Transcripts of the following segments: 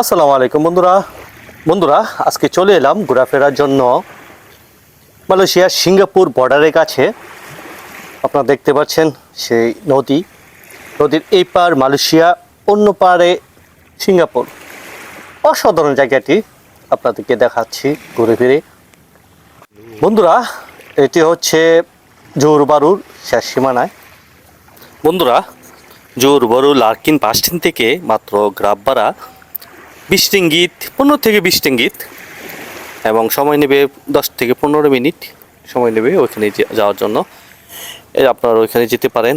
আসসালামু আলাইকুম বন্ধুরা। বন্ধুরা, আজকে চলে এলাম ঘোরাফেরার জন্য। মালয়েশিয়ার সিঙ্গাপুর বর্ডারের কাছে। আপনারা দেখতে পাচ্ছেন সেই নদী। নদীর এই পার মালয়েশিয়া, অন্য পারে সিঙ্গাপুর। অসাধারণ জায়গাটি আপনাদেরকে দেখাচ্ছি ঘুরে ফিরে। বন্ধুরা, এটি হচ্ছে জোর বারুর শেষ সীমানায়। বন্ধুরা জোর বড় লার্কিন বাস থেকে মাত্র ভাড়া বিশ রিঙ্গিত পনেরো থেকে বিশ রিঙ্গিত এবং সময় নেবে দশ থেকে পনেরো মিনিট সময় নেবে ওইখানে যাওয়ার জন্য। আপনারা ওইখানে যেতে পারেন।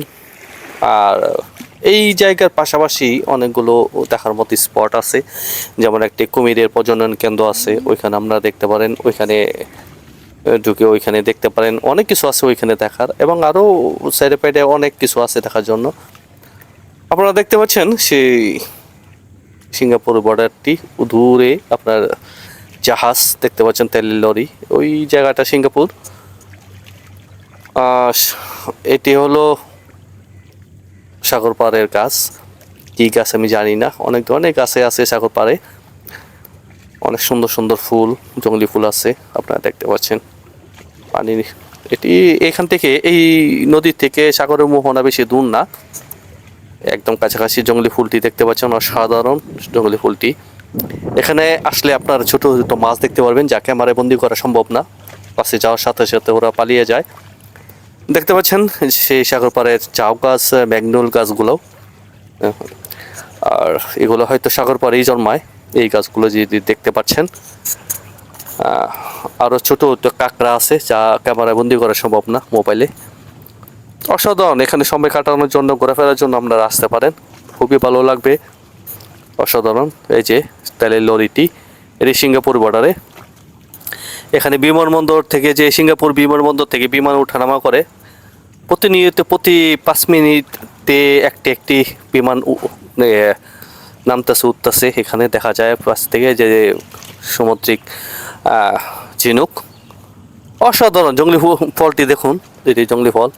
আর এই জায়গার পাশাপাশি অনেকগুলো দেখার মতো স্পট আছে। যেমন একটি কুমিরের প্রজনন কেন্দ্র আছে, ওইখানে আপনারা দেখতে পারেন। ওইখানে ঢুকে ওইখানে দেখতে পারেন। অনেক কিছু আছে ওইখানে দেখার, এবং আরও সাইডে পাইডে অনেক কিছু আছে দেখার জন্য। আপনারা দেখতে পাচ্ছেন সেই সিঙ্গাপুর বর্ডারটি দূরে আপনার জাহাজ দেখতে পাচ্ছেন তেলের লরি। ওই জায়গাটা সিঙ্গাপুর। এটি হলো সাগর পাড়ের গাছ। কী গাছ আমি জানি না। অনেক ধরনের গাছে আছে সাগর পাড়ে। অনেক সুন্দর সুন্দর ফুল, জঙ্গলি ফুল আছে আপনারা দেখতে পাচ্ছেন। পানি এটি এখান থেকে এই নদী থেকে সাগরের মোহনা বেশি দূর না। একদম কাছাকাছি জঙ্গলি ফুলটি দেখতে পাচ্ছেন, অসাধারণ জঙ্গলি ফুলটি। এখানে আসলে আপনার ছোট ছোট মাছ দেখতে পারবেন, যা ক্যামেরায় বন্দি করা সম্ভব না। পাশে যাওয়ার সাথে সাথে ওরা পালিয়ে যায়। দেখতে পাচ্ছেন সেই সাগর পাড়ের চাউ গাছ, ম্যাগনোল গাছগুলো। আর এগুলো হয়তো সাগর পাড়েই জন্মায়, এই গাছগুলো যদি দেখতে পাচ্ছেন। আরও আরও ছোট ছোট কাঁকড়া আছে, যা ক্যামেরায় বন্দি করা সম্ভব না মোবাইলে। অসাধারণ। এখানে সময় কাটানোর জন্য, ঘোরাফেরার জন্য আপনারা আসতে পারেন। খুবই ভালো লাগবে। অসাধারণ। এই যে তেলের লরিটি। এটি সিঙ্গাপুর বর্ডারে এখানে বিমানবন্দর থেকে যে, সিঙ্গাপুর বিমানবন্দর থেকে বিমান ওঠানামা করে। প্রতিনিয়ত প্রতি পাঁচ মিনিটে একটি একটি বিমান নামতেছে, উঠতেছে। এখানে দেখা যায় পাশ থেকে যে সামুদ্রিক ঝিনুক। অসাধারণ। জঙ্গলি ফলটি দেখুন। এটি জঙ্গলি ফল।